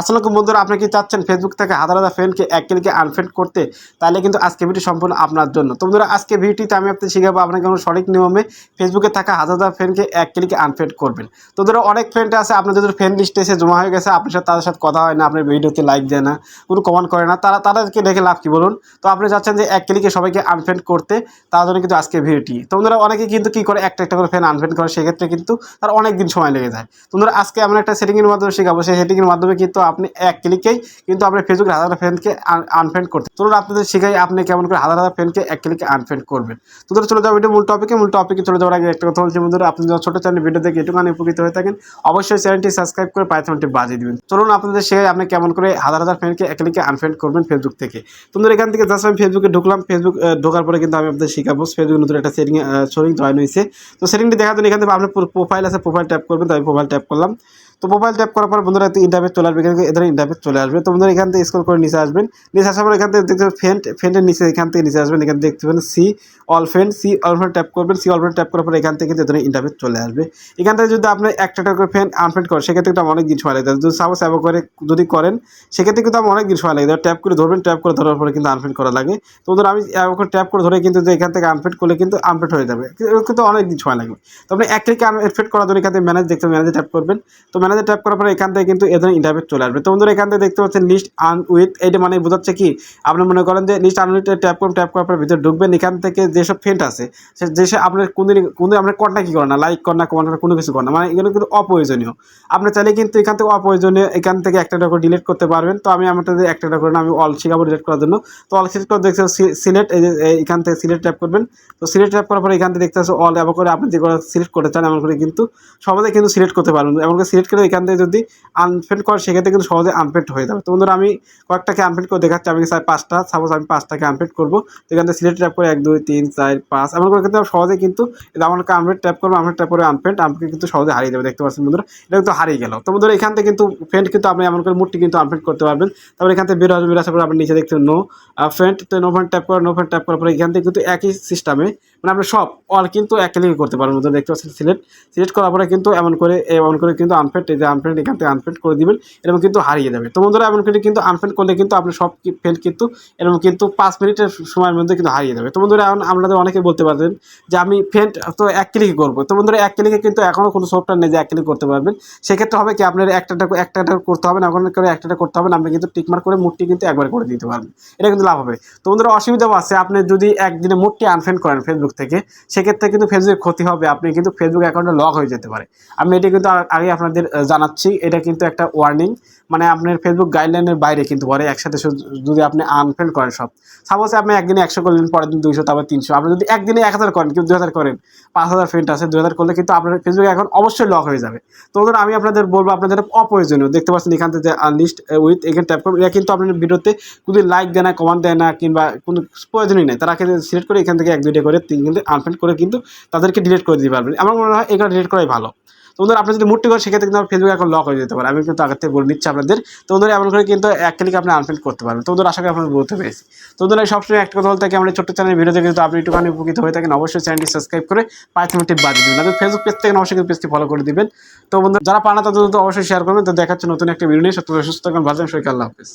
আসলে বন্ধুরা, আপনি কি চাচ্ছেন ফেসবুক থেকে হাজার হাজার ফ্রেন্ডকে এক ক্লিকে আনফ্রেন্ড করতে? তাহলে কিন্তু আজকে ভিডিও সম্পূর্ণ আপনার জন্য। তো বন্ধুরা, আজকে ভিডিওতে আমি আপনাদের শিখাবো আপনাকে কোনো সঠিক নিয়মে ফেসবুকে থাকা হাজার হাজার ফ্রেন্ডকে এক ক্লিকে আনফ্রেন্ড করবেন। তো ধরো অনেক ফ্রেন্ড আছে আপনার যদি ফ্রেন্ড লিস্টে এসে জমা হয়ে গেছে, আপনার সাথে তাদের সাথে কথা হয় না, আপনার ভিডিওতে লাইক দেয় না, কোনো কমেন্ট করে না, তারা তাদেরকে দেখে লাভ কি বলুন? তো আপনি চাচ্ছেন যে এক ক্লিকে সবাইকে আনফ্রেন্ড করতে, তার জন্য কিন্তু আজকে ভিডিওটি তো বন্ধুরা, অনেকে কিন্তু কী করে, একটা একটা করে ফ্রেন্ড আনফ্রেন্ড করে, সেক্ষেত্রে কিন্তু তার অনেক দিন সময় লেগে যায়। তো বন্ধুরা, আজকে আমরা একটা সেটিংয়ের মাধ্যমে শেখাবো, সেই সেটিংয়ের মাধ্যমে কিন্তু আপনি এক ক্লিকেই কিন্তু আপনার ফেসবুকের হাজার হাজার ফ্রেন্ডকে আনফ্রেন্ড করতে চলুন আপনাদের শেখাই আপনি কেমন করে হাজার হাজার ফ্রেন্ডকে এক ক্লিকে আনফ্রেন্ড করবেন। তো ধরো চলে যাব এটা মূল টপিকে মূল টপিকে চলে যাওয়ার আগে একটা কথা বলছি বন্ধুরা, আপনি যখন ছোটো চ্যানেল ভিডিও দেখে একটুখানি উপকৃত হয়ে থাকেন, অবশ্যই চ্যানেলটি সাবস্ক্রাইব করে পাইথনটি বাজিয়ে দিবেন। চলুন আপনাদের শেখাই আপনি কেমন করে হাজার হাজার ফ্রেন্ডকে এক ক্লিকে আনফ্রেন্ড করবেন ফেসবুক থেকে। তোমরা এখান থেকে জাস্ট আমি ফেসবুকে ঢুকলাম। ফেসবুক ঢোকার পরে কিন্তু আমি আপনাদের শেখাবো। ফেসবুক নতুন একটা সেটিং সেটিং জয়েন হয়েছে। তো সেটিংটি দেখার জন্য এখান থেকে আপনার প্রোফাইল আছে প্রোফাইল ট্যাপ করবেন। তো আমি প্রোফাইল ট্যাপ করলাম। তো মোবাইল ট্যাপ করার পর বন্ধুরা ইন্টারভেট চলে আসবে, এখান থেকে এদের ইন্টারভেট চলে আসবে। তো বন্ধুরা এখান থেকে স্ক্রল করে নিচে আসবেন। নিচে আসার পর এখান থেকে দেখতে পাবেন ফ্রেন্ড ফ্রেন্ডের নিচে, এখান থেকে নিচে আসবেন। এখান থেকে দেখতে পাবেন see all friend see all friend tap করবেন। সি অল ফ্রেন্ড ট্যাপ করার পর এখান থেকে কিন্তু এদের ইন্টারভেট চলে আসবে। এখান থেকে যদি আপনি একটা একটা করে ফ্রেন্ড আনফ্রেন্ড করেন, সেক্ষেত্রে কিন্তু অনেক দিন সময় লাগে যদি সাপোজ অ্যাভো করে যদি করেন, সেক্ষেত্রে কিন্তু আমার অনেক দিন সময় লাগে ট্যাপ করে ধরবেন ট্যাপ করে ধরার পরে কিন্তু আনফ্রেন্ড করা লাগে। তো ধরুন আমি করে ট্যাপ করে ধরে কিন্তু যে এখান থেকে আনফ্রেন্ড করলে কিন্তু আনফ্রেন্ড হয়ে যাবে। কিন্তু- অনেক দিন সময় লাগবে। তো আপনি এক ক্লিকে আনফ্রেন্ড করার জন্য এখান থেকে ম্যানেজ দেখতে ম্যানেজে ট্যাপ করবেন। তো ট্যাপ করার পরে এখান থেকে কিন্তু এদের ইন্টারভেট চলে আসবে। তো বন্ধুরা এখান থেকে দেখতে পাচ্ছেন লিস্ট আন উইথ এইটা মানে বোঝাচ্ছে কি আপনি মনে করেন যে লিস্ট আন উইথ ট্যাপ করুন ট্যাপ করার পর ভিতরে ঢুকবেন এখান থেকে যেসব ফ্রেন্ড আছে সে যেসব আপনার কোনদিন কোনদিন আপনার কন্ট্যাক্ট কি করেন না লাইক করেন না কমেন্ট কোনো কিছু করেন না মানে এগুলো কিন্তু অপ্রয়োজনীয়। আপনি চাইলে কিন্তু এখান থেকে অপ্রয়োজনীয় এখান থেকে একটা করে ডিলিট করতে পারবেন। তো আমি আমাদের একটা একটা করে না, আমি অল শিখাবো ডিলিট করার জন্য। তো অল সিলেক্ট করে দেখতে সিলেক্ট এই যে এখান থেকে সিলেক্ট ট্যাপ করবেন। তো সিলেক্ট ট্যাপ করার পরে এখান থেকে দেখতে অল এবার করে আপনি যে করে সিলেক্ট করতে চান এমন করে কিন্তু সহজে কিন্তু সিলেক্ট করতে পারবেন। এমন করে সিলেক্ট করে এখান থেকে যদি আনফেন্ড করে, সেক্ষেত্রে কিন্তু সহজে আনফেন্ড হয়ে যাবে। তো বন্ধুরা, আমি কয়েকটাকে আনফেন্ড করে দেখাচ্ছি। আমি চাই পাঁচটা সাপোজ আমি পাঁচটাকে আনফেন্ড করব। তো এখান থেকে সিলেক্ট ট্যাপ করে এক, দুই, তিন, চার, পাঁচ। এমন করে কিন্তু সহজে কিন্তু আমাকে আনফেন্ড ট্যাপ করব আনফেন্ড ট্যাপ করে আনফেন্ড আমাকে কিন্তু সহজে হারিয়ে যাবে। দেখতে পাচ্ছেন বন্ধুরা, এটা কিন্তু হারিয়ে গেল। তো বন্ধুরা, এখান থেকে কিন্তু ফ্রেন্ড কিন্তু আপনি এমন করে মুডটি কিন্তু আনফ্রেন্ড করতে পারবেন। তারপরে এখান থেকে বের আসবে বের আসার পরে আপনি নিচে দেখতে নো ফ্রেন্ড তো নো ফ্রেন্ড ট্যাপ করে নো ফ্রেন্ড ট্যাপ করার পরে এখান থেকে কিন্তু একই সিস্টেমে মানে আপনি সব অল কিন্তু এক ক্লিকে করতে পারবেন বন্ধুরা দেখতে পাচ্ছেন সিলেক্ট সিলেক্ট করার পরে কিন্তু এমন করে এমন করে কিন্তু আনফ্রেন্ড এই যে আনফ্রেন্ড এখান থেকে আনফ্রেন্ড করে দিবেন, এরকম কিন্তু হারিয়ে যাবে। তো বন্ধুরা, এমন করে কিন্তু আনফ্রেন্ড করলে কিন্তু আপনি সব ফ্রেন্ড কিন্তু, এরকম কিন্তু পাঁচ মিনিটের সময়ের মধ্যে কিন্তু হারিয়ে যাবে। তো বন্ধুরা, এখন আপনাদের অনেকে বলতে পারবেন যে আমি ফ্রেন্ড তো এক ক্লিকে করব। তো বন্ধুরা, এক ক্লিকে কিন্তু এখনও কোনো সফটওয়্যার নেই যে এক ক্লিক করতে পারবেন। সেক্ষেত্রে হবে কি, আপনার একটা একটা করতে হবে না, এখন করে একটা করতে হবে না, আপনি কিন্তু টিকমার করে মুডটি কিন্তু একবার করে দিতে পারবেন। এটা কিন্তু লাভ হবে। তো বন্ধুরা, অসুবিধাও আছে। আপনি যদি একদিনে মুডটি আনফ্রেন্ড করেন ফেসবুক থেকে, সেক্ষেত্রে কিন্তু ফেসবুকের ক্ষতি হবে। আপনি কিন্তু ফেসবুক অ্যাকাউন্টে লক হয়ে যেতে পারে। আমি এটা কিন্তু আগে আপনাদের জানাচ্ছি, এটা কিন্তু একটা ওয়ার্নিং মানে আপনার ফেসবুক গাইডলাইনের বাইরে কিন্তু পরে একসাথে যদি আপনি আনফ্রেন্ড করেন সব। সাপোজ আপনি একদিনে একশো করলেন, পরের দিন দুইশো, তারপর তিনশো। আপনি যদি একদিনে এক হাজার করেন, কিন্তু দু হাজার করেন, পাঁচ হাজার ফ্রেন্ড আছে দু হাজার করলে কিন্তু আপনার ফেসবুক এখন অবশ্যই লক হয়ে যাবে। তো ধরুন আমি আপনাদের বলব, আপনাদের অপ্রয়োজনীয়। দেখতে পাচ্ছেন এখান থেকে লিস্ট উইথ এখানে ট্যাপ করবেন এটা কিন্তু আপনার ভিডিওতে কোনো লাইক দেয় না কমেন্ট দেয় না, কিংবা কোনো প্রয়োজনই নেই। তারা সিলেক্ট করে এখান থেকে এক, দুইটা করে তিন কিন্তু আনফ্রেন্ড করে কিন্তু তাদেরকে ডিলিট করে দিতে পারবেন। আমার মনে হয় এখানে ডিলিট করাই ভালো। তো বন্ধুরা, আপনি যদি মুডটি করেন, সেক্ষেত্রে কিন্তু আপনার ফেসবুক এখন লক হয়ে যেতে পারে। আমি কিন্তু আগে থেকে বলে নিচ্ছি আপনাদের। তো বন্ধুরা, এমন করে কিন্তু এক ক্লিক আপনি আনফ্রেন্ড করতে পারবেন। তো বন্ধুরা, আশা করি আপনার বলতে পেরেছি। তো বন্ধুরা সবসময় একটা কথা বলতে আমরা ছোট্ট চ্যানেল ভিডিও দেখে কিন্তু আপনি একটুখানি উপকৃত হয়ে থাকেন, অবশ্যই চ্যানেলটি সাবস্ক্রাইব করে পাইথনটি বাদ দিবেন। আর ফেসবুক পেজ থেকে অবশ্যই পেজটি ফলো করে দিবেন। তো বন্ধুরা, যারা পানা তাদের অবশ্যই শেয়ার করবেন। তো দেখাচ্ছে নতুন একটা ভিডিও নিয়ে। সত্য সুস্থ থাকবেন ভালো আল্লাহ হাফিজ।